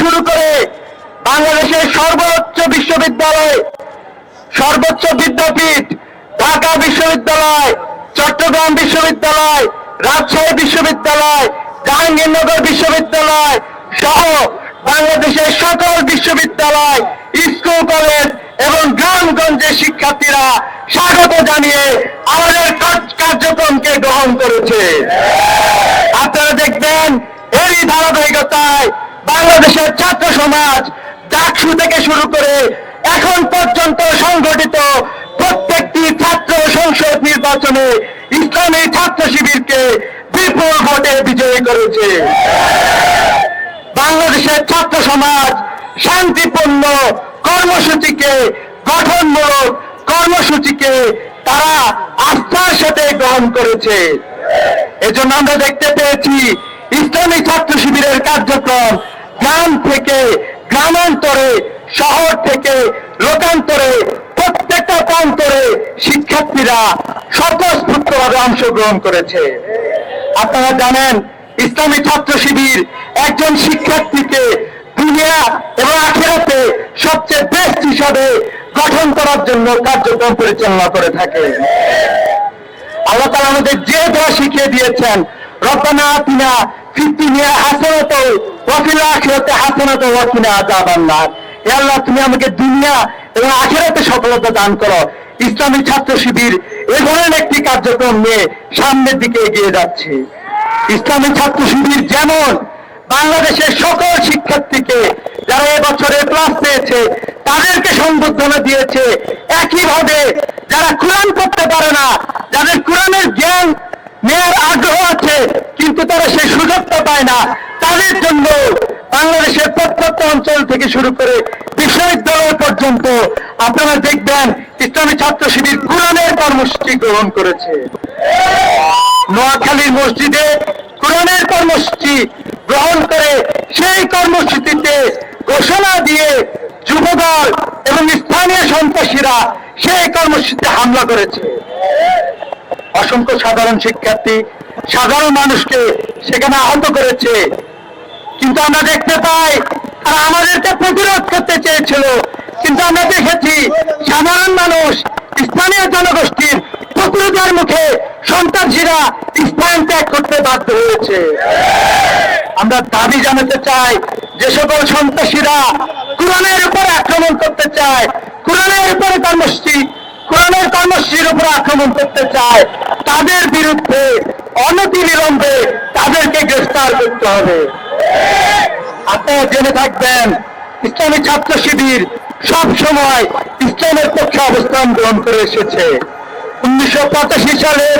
শুরু করে বাংলাদেশের সর্বোচ্চ বিশ্ববিদ্যালয়, সর্বোচ্চ বিদ্যাপীঠ, ঢাকা বিশ্ববিদ্যালয়, চট্টগ্রাম বিশ্ববিদ্যালয়, রাজশাহী বিশ্ববিদ্যালয়, জাহাঙ্গীরনগর বিশ্ববিদ্যালয় সহ বাংলাদেশের সকল বিশ্ববিদ্যালয়, স্কুল, কলেজ এবং গ্রামগঞ্জের শিক্ষার্থীরা স্বাগত জানিয়ে আমাদের কার্য- কার্যক্রমকে গ্রহণ করেছে। আপনারা দেখবেন, এরই ধারাবাহিকতায় বাংলাদেশের ছাত্র সমাজ ডাকসু থেকে শুরু করে এখন পর্যন্ত সংগঠিত প্রত্যেকটি ছাত্র সংসদ নির্বাচনে ইসলামী ছাত্র শিবিরকে বিপুল ভোটে বিজয়ী করেছে। বাংলাদেশের ছাত্র সমাজ শান্তিপূর্ণ কর্মসূচিকে, গঠনমূলক কর্মসূচিকে তারা আস্থার সাথে গ্রহণ করেছে। এজন্য আমরা দেখতে পেয়েছি, ইসলামী ছাত্র শিবিরের কার্যক্রম গ্রাম থেকে গ্রামান্তরে, শহর থেকে লোকান্তরে, প্রত্যেকটা প্রান্তরে শিক্ষার্থীরা স্বতঃস্ফূর্তভাবে অংশগ্রহণ করেছে। আপনারা জানেন, ইসলামী ছাত্র শিবির একজন শিক্ষার্থীকে দুনিয়া এবং আখেরাতে সবচেয়ে বেস্ট হিসাবে গঠন করার জন্য কার্যক্রম পরিচালনা করে থাকে। আল্লাহ তালা আমাদের যে দোয়া শিখিয়ে দিয়েছেন, রব্বানা আতিনা ফিদ্দুনিয়া হাসানাত ওয়া ফিল আখিরাতি হাসানাত ওয়া কিনা আযাবান আল্লাহ, তুমি আমাকে দুনিয়া এবং সফলতা দান করো। ইসলামী ছাত্র শিবির এ ধরনের একটি কার্যক্রম নিয়ে সামনের দিকে এগিয়ে যাচ্ছে। ইসলামী ছাত্র শিবির যেমন বাংলাদেশের সকল শিক্ষার্থীকে যারা এবছরে ক্লাস পেয়েছে তাদেরকে সংবর্ধনা দিয়েছে। একইভাবে যারা কোরআন পড়তে পারে না, যাদের কোরআনের জ্ঞান নেওয়ার আগ্রহ আছে, কিন্তু তারা সেই সুযোগটা পায় না। তাদের জন্য বাংলাদেশের প্রত্যেকটা অঞ্চল থেকে শুরু করে বিশ্ববিদ্যালয় পর্যন্ত আপনারা দেখবেন ইসলামী ছাত্র শিবির কোরআনের কর্মসূচি গ্রহণ করেছে। নোয়াখালীর মসজিদে কোরআনের কর্মসূচি গ্রহণ করে সেই কর্মসূচিতে ঘোষণা দিয়ে যুবদল এবং স্থানীয় সন্ত্রাসীরা সেই কর্মসূচিতে হামলা করেছে। অসংখ্য সাধারণ শিক্ষার্থী, সাধারণ মানুষকে সেখানে আহত করেছে। কিন্তু আমরা দেখতে পাই, তারা আমাদেরকে প্রতিরোধ করতে চেয়েছিল। কিন্তু আমরা দেখেছি, সাধারণ মানুষ স্থানীয় জনগোষ্ঠীর প্রতিরোধের মুখে সন্ত্রাসীরা স্থান ত্যাগ করতে বাধ্য হয়েছে। আমরা দাবি জানাতে চাই, যে সকল সন্ত্রাসীরা কোরআনের উপর আক্রমণ করতে চায়, কোরআনের উপরে কর্মসূচি কর্মসূচির উপর আক্রমণ করতে চায়, তাদের বিরুদ্ধে অনতি বিলম্বে তাদেরকে গ্রেফতার করতে হবে। আপনারা জেনে থাকবেন, ইসলামী ছাত্র শিবির সব সময় ইসলামের পক্ষে অবস্থান গ্রহণ করে এসেছে। উনিশশো পঁচাশি সালের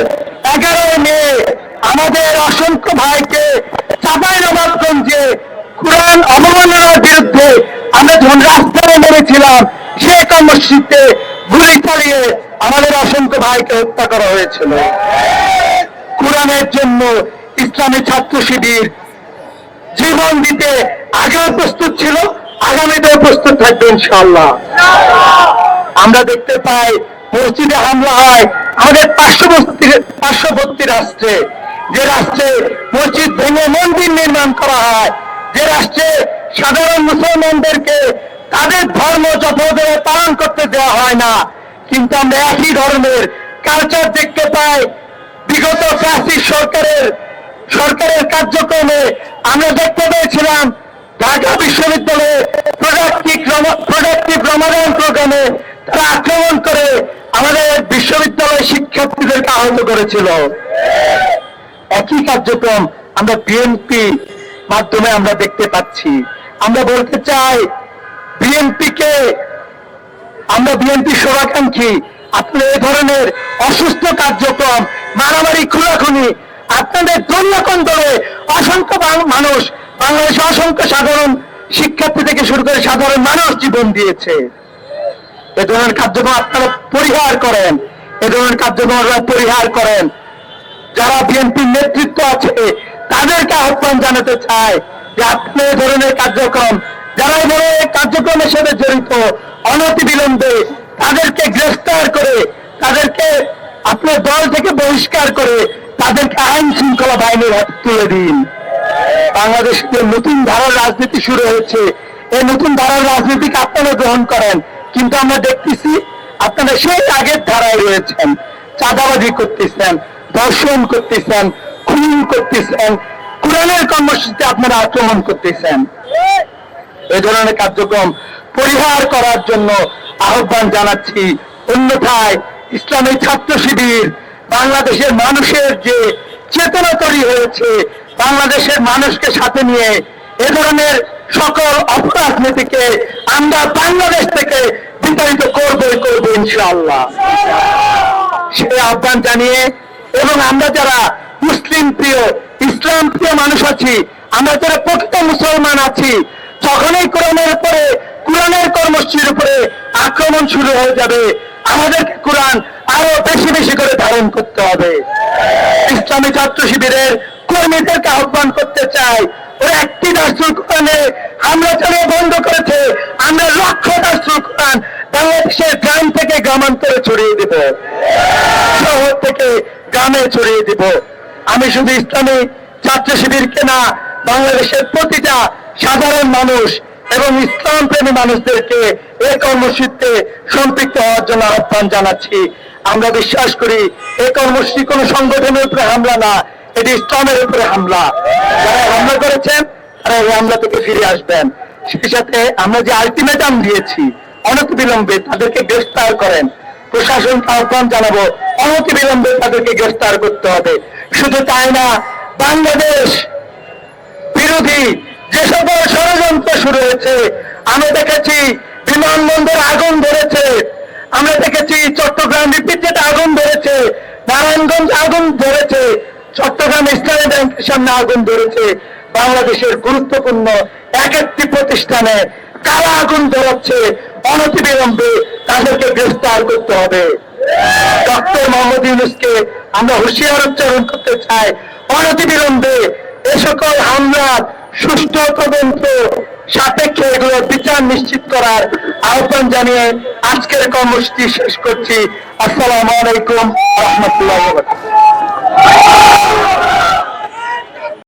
এগারোই মে আমাদের অসংখ্য ভাইকে চাপাই নবাবগঞ্জে কোরআন অবমাননার বিরুদ্ধে আমরা যখন রাস্তায় নেমেছিলাম সে কর্মসূচিতে গুলি চালিয়ে আমাদের অসংখ্য ভাইকে হত্যা করা হয়েছিল। কোরআনের জন্য ইসলামী ছাত্র শিবির জীবন দিতে আগেও প্রস্তুত ছিল, আগামীতেও প্রস্তুত থাকবে ইনশাল্লাহ আমরা দেখতে পাই মসজিদে হামলা হয় আমাদের পার্শ্ববর্তী পার্শ্ববর্তী রাষ্ট্রে। যে রাষ্ট্রে মসজিদ ভেঙে মন্দির নির্মাণ করা হয়, যে রাষ্ট্রে সাধারণ মুসলমানদেরকে তাদের ধর্ম যথাযথ পালন করতে দেওয়া হয় না। কিন্তু আমরা একই ধরনের কালচার দেখতে পাই। বিগত ফ্যাসিস্ট সরকারের সরকারের কার্যক্রমে আমরা দেখতে পেয়েছিলাম ঢাকা বিশ্ববিদ্যালয়ে প্রোডাক্টিভ প্রোডাক্টিভ রমাদান প্রোগ্রামে তারা আক্রমণ করে আমাদের বিশ্ববিদ্যালয় শিক্ষার্থীদেরকে আহত করেছিল। একই কার্যক্রম আমরা বিএনপি মাধ্যমে আমরা দেখতে পাচ্ছি। আমরা বলতে চাই বিএনপিকে আমরা বিএনপি শুভাকাঙ্ক্ষী আপনার এই ধরনের অসুস্থ কার্যক্রম, মারামারি, খুনাখুনি, আপনাদের দলীয়কন দলে অসংখ্য মানুষ বাংলাদেশে অসংখ্য সাধারণ শিক্ষার্থী থেকে শুরু করে সাধারণ মানুষ জীবন দিয়েছে। এ ধরনের কার্যক্রম আপনারা পরিহার করেন। এ ধরনের কার্যক্রম পরিহার করেন। যারা বিএনপির নেতৃত্ব আছে, তাদেরকে আহ্বান জানাতে চাই যে আপনি এই ধরনের কার্যক্রম, যারা এই ধরনের কার্যক্রমের সাথে জড়িত অনতি বিলম্বে তাদেরকে গ্রেফতার করে, তাদেরকে আপনার দল থেকে বহিষ্কার করে তাদেরকে আইন শৃঙ্খলা বাহিনীর হাতে তুলে দিন। বাংলাদেশে নতুন ধারার রাজনীতি শুরু হয়েছে, এই নতুন ধারার রাজনীতিকে আপনারা গ্রহণ করেন। কিন্তু আমরা দেখতেছি আপনারা সেই আগের ধারায় রয়েছেন, চাঁদাবাজি করতেছেন, ধর্ষণ করতেছেন, খুন করতেছেন, কোরআনের কর্মসূচিতে আপনারা আক্রমণ করতেছেন। এই ধরনের কার্যক্রম পরিহার করার জন্য আহ্বান জানাচ্ছি। অন্যথায় ইসলামী ছাত্র শিবির বাংলাদেশের মানুষের যে চেতনা তৈরি হয়েছে, বাংলাদেশের মানুষকে সাথে নিয়ে এ ধরনের সকল অপরাজনীতিকে আমরা বাংলাদেশ থেকে বিতাড়িত করবই করব ইনশাআল্লাহ। সে আহ্বান জানিয়ে এবং আমরা যারা মুসলিম প্রিয়, ইসলাম প্রিয় মানুষ আছি, আমরা যারা প্রকৃত মুসলমান আছি, যখনই কোরআনের উপরে কোরআনের কর্মসূচির উপরে আক্রমণ শুরু হয়ে যাবে। আমাদেরকে কোরআন আরও বেশি বেশি করে ধারণ করতে হবে। ইসলামী ছাত্র শিবিরের কর্মীদেরকে আহ্বান করতে চাই। ওরা একটি দার্সুল কোরআনে হামলা চালিয়ে বন্ধ করেছে। আমরা লক্ষ দার্সুল কোরআন বাংলাদেশের গ্রাম থেকে গ্রামান্তরে ছড়িয়ে দেব। শহর থেকে গ্রামে ছড়িয়ে দেব। আমি শুধু ইসলামী ছাত্র শিবিরকে না, বাংলাদেশের প্রতিটা সাধারণ মানুষ এবং ইসলাম প্রেমী মানুষদেরকে এই কর্মসূচিতে সম্পৃক্ত হওয়ার জন্য আহ্বান জানাচ্ছি। আমরা বিশ্বাস করি এই কর্মসূচি কোনো সংগঠনের উপরে হামলা না, এটি ইসলামের উপরে হামলা। যারা হামলা করেছেন, তারা এই হামলা থেকে ফিরে আসবেন। সেই সাথে আমরা যে আলটিমেটাম দিয়েছি অনতি বিলম্বে তাদেরকে গ্রেফতার করেন। প্রশাসন আহ্বান জানাব অনতি বিলম্বে তাদেরকে গ্রেফতার করতে হবে। শুধু তাই না, বাংলাদেশ বিরোধী যে সকল ষড়যন্ত্র শুরু হয়েছে। আমরা দেখেছি বিমানবন্দর আগুন ধরেছে। আমরা দেখেছি চট্টগ্রাম রিপিটেড আগুন ধরেছে। নারায়ণগঞ্জ আগুন ধরেছে। চট্টগ্রাম ইসলামী ব্যাংকের সামনে আগুন ধরেছে। বাংলাদেশের গুরুত্বপূর্ণ এক একটি প্রতিষ্ঠানে কারা আগুন ধরাচ্ছে অনতিবিলম্বে তাদেরকে গ্রেফতার করতে হবে। ডক্টর মোহাম্মদ ইউনুসকে আমরা হুঁশিয়ার উচ্চারণ করতে চাই। অনতিবিলম্বে এ সকল হামলার সুষ্ঠু তদন্ত সাপেক্ষে এগুলো বিচার নিশ্চিত করার আহ্বান জানিয়ে আজকের কর্মসূচি শেষ করছি। আসসালামু আলাইকুম রহমতুল্লাহ